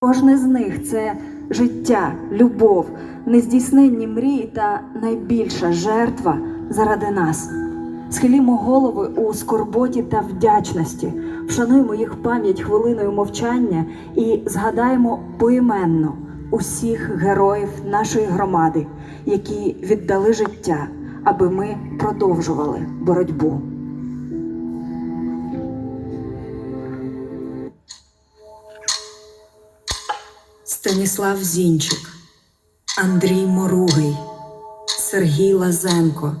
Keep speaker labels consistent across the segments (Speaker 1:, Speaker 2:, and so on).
Speaker 1: Кожне з них це життя, любов, нездійсненні мрії та найбільша жертва заради нас. Схилімо голови у скорботі та вдячності, вшануємо їх пам'ять хвилиною мовчання і згадаємо поіменно усіх героїв нашої громади, які віддали життя, аби ми продовжували боротьбу. Станіслав Зінчик, Андрій Моругий, Сергій Лазенко,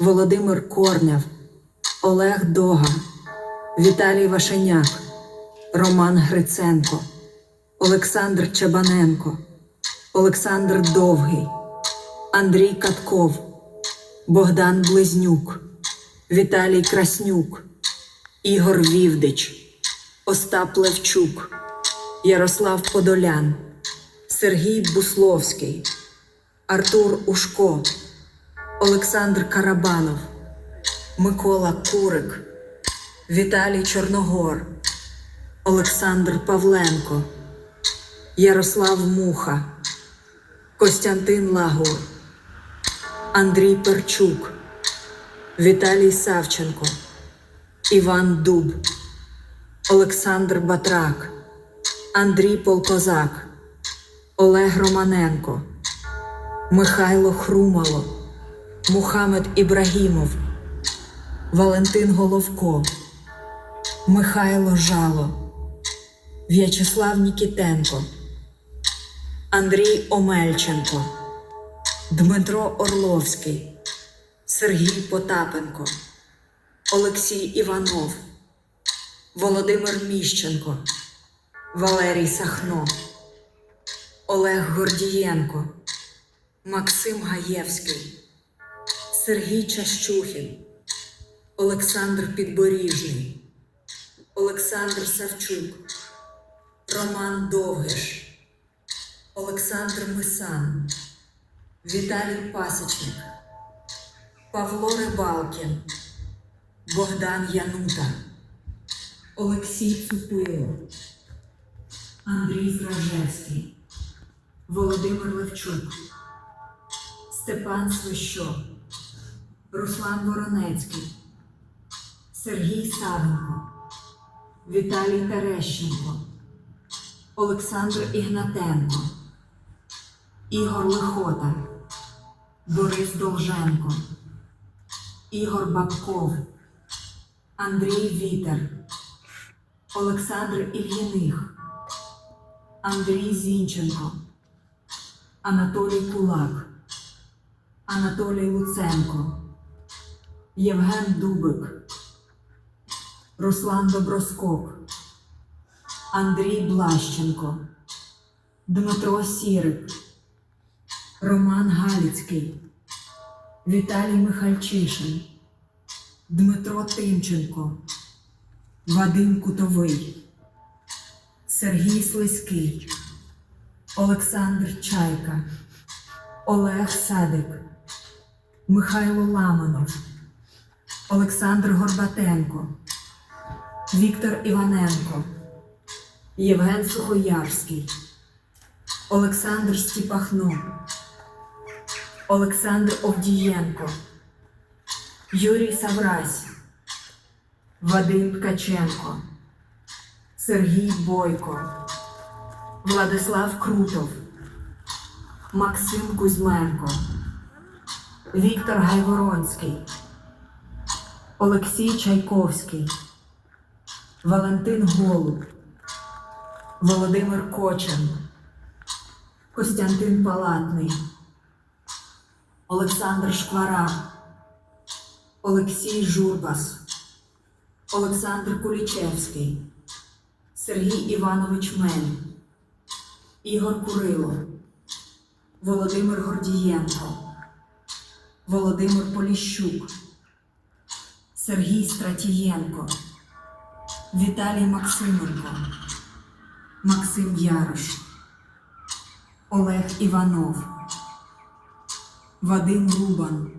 Speaker 1: Володимир Корняв, Олег Дога, Віталій Вашеняк, Роман Гриценко, Олександр Чабаненко, Олександр Довгий, Андрій Катков, Богдан Близнюк, Віталій Краснюк, Ігор Вівдич, Остап Левчук. Ярослав Подолян, Сергій Бусловський, Артур Ушко, Олександр Карабанов, Микола Курик, Віталій Чорногор, Олександр Павленко, Ярослав Муха, Костянтин Лагур, Андрій Перчук, Віталій Савченко, Іван Дуб, Олександр Батрак. Андрій Полкозак, Олег Романенко, Михайло Хрумало, Мухамед Ібрагімов, Валентин Головко, Михайло Жало, В'ячеслав Нікітенко, Андрій Омельченко, Дмитро Орловський, Сергій Потапенко, Олексій Іванов, Володимир Міщенко. Валерій Сахно, Олег Гордієнко, Максим Гаєвський, Сергій Чащухін, Олександр Підборіжний, Олександр Савчук, Роман Довгиш, Олександр Мисан, Віталій Пасечник, Павло Рибалкін, Богдан Янута, Олексій Цупило. Андрій Зражевський, Володимир Левчук, Степан Свищо, Руслан Воронецький, Сергій Савенко, Віталій Терещенко, Олександр Ігнатенко, Ігор Лихота, Борис Долженко, Ігор Бабков, Андрій Вітер, Олександр Ільїних. Андрій Зінченко, Анатолій Кулак, Анатолій Луценко, Євген Дубик, Руслан Доброскок, Андрій Блащенко, Дмитро Сірик, Роман Галіцький, Віталій Михальчишин, Дмитро Тимченко, Вадим Кутовий. Сергій Слизький, Олександр Чайка, Олег Садик, Михайло Ламанов, Олександр Горбатенко, Віктор Іваненко, Євген Сухоярський, Олександр Стіпахно, Олександр Овдієнко, Юрій Саврась, Вадим Ткаченко. Сергій Бойко, Владислав Крутов, Максим Кузьменко, Віктор Гайворонський, Олексій Чайковський, Валентин Голуб, Володимир Кочан, Костянтин Палатний, Олександр Шквара, Олексій Журбас, Олександр Кулічевський. Сергій Іванович Мень, Ігор Курило, Володимир Гордієнко, Володимир Поліщук, Сергій Стратієнко, Віталій Максименко, Максим Ярош, Олег Іванов, Вадим Рубан,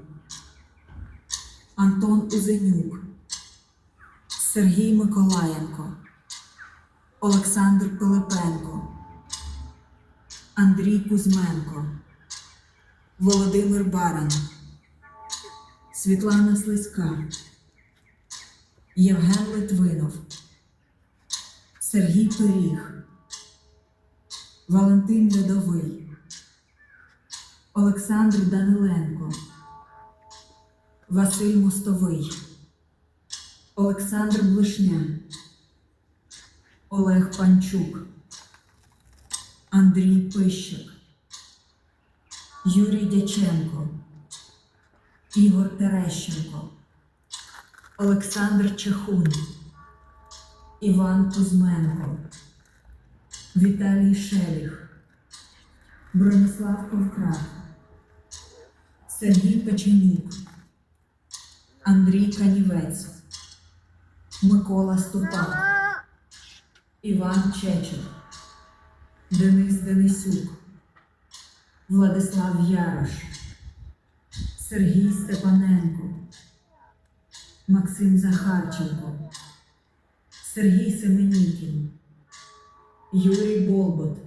Speaker 1: Антон Узенюк, Сергій Миколаєнко. Олександр Пилипенко, Андрій Кузьменко, Володимир Баран, Світлана Слизька, Євген Литвинов, Сергій Пиріг, Валентин Льодовий, Олександр Даниленко, Василь Мостовий, Олександр Блишня, Олег Панчук, Андрій Пищик, Юрій Дяченко, Ігор Терещенко, Олександр Чехун, Іван Кузьменко, Віталій Шеліх, Бронислав Ковкрат, Сергій Печенюк, Андрій Канівець, Микола Ступак, Іван Чечев, Денис Денисюк, Владислав Ярош, Сергій Степаненко, Максим Захарченко, Сергій Семенікін, Юрій Болбот,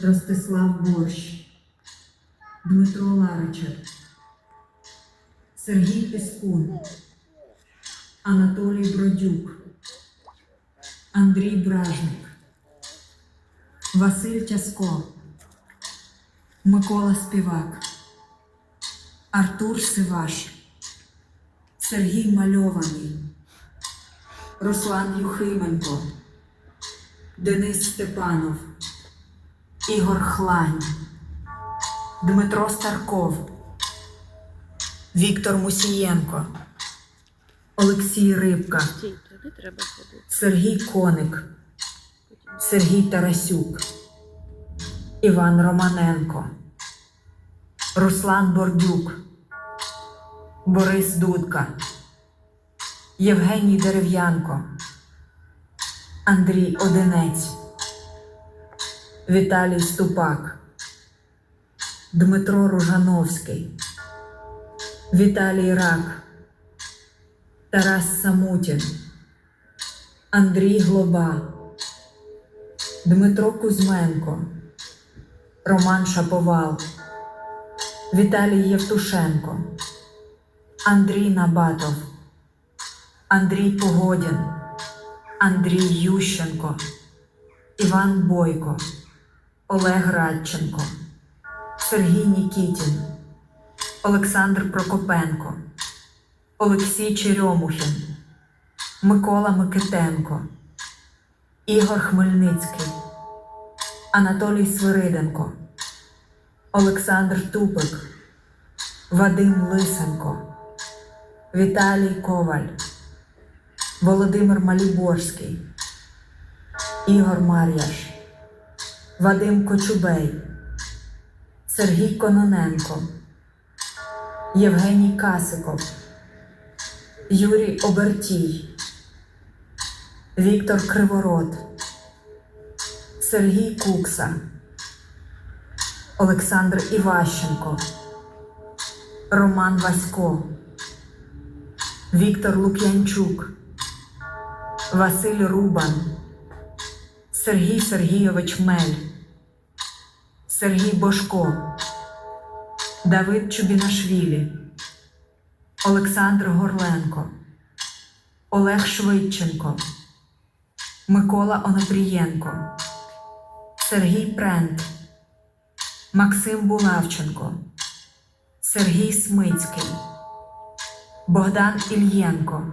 Speaker 1: Ростислав Борщ, Дмитро Ларичев, Сергій Піскун, Анатолій Бродюк, Андрій Бражник, Василь Тяско, Микола Співак, Артур Сиваш, Сергій Мальований, Руслан Юхименко, Денис Степанов, Ігор Хлань, Дмитро Старков, Віктор Мусієнко, Олексій Рибка. Сергій Коник, Сергій Тарасюк, Іван Романенко, Руслан Бордюк, Борис Дудка, Євгеній Дерев'янко, Андрій Одинець, Віталій Ступак, Дмитро Ружановський, Віталій Рак, Тарас Самутін. Андрій Глоба, Дмитро Кузьменко, Роман Шаповал, Віталій Євтушенко, Андрій Набатов, Андрій Погодін, Андрій Ющенко, Іван Бойко, Олег Радченко, Сергій Нікітін, Олександр Прокопенко, Олексій Черемухін. Микола Микитенко, Ігор Хмельницький, Анатолій Свириденко, Олександр Тупик, Вадим Лисенко, Віталій Коваль, Володимир Маліборський, Ігор Мар'яш, Вадим Кочубей, Сергій Кононенко, Євгеній Касиков. Юрій Обертій, Віктор Криворот, Сергій Кукса, Олександр Іващенко, Роман Васько, Віктор Лук'янчук, Василь Рубан, Сергій Сергійович Мель, Сергій Бошко, Давид Чубінашвілі. Олександр Горленко, Олег Швидченко, Микола Онопрієнко, Сергій Прент, Максим Булавченко, Сергій Смицький, Богдан Ільєнко,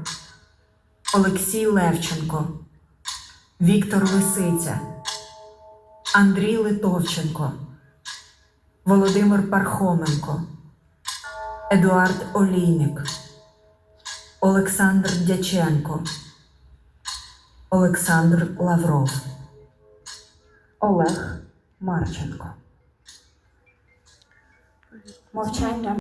Speaker 1: Олексій Левченко, Віктор Лисиця, Андрій Литовченко, Володимир Пархоменко. Едуард Олійник, Олександр Дяченко, Олександр Лавров,
Speaker 2: Олег Марченко. Мовчання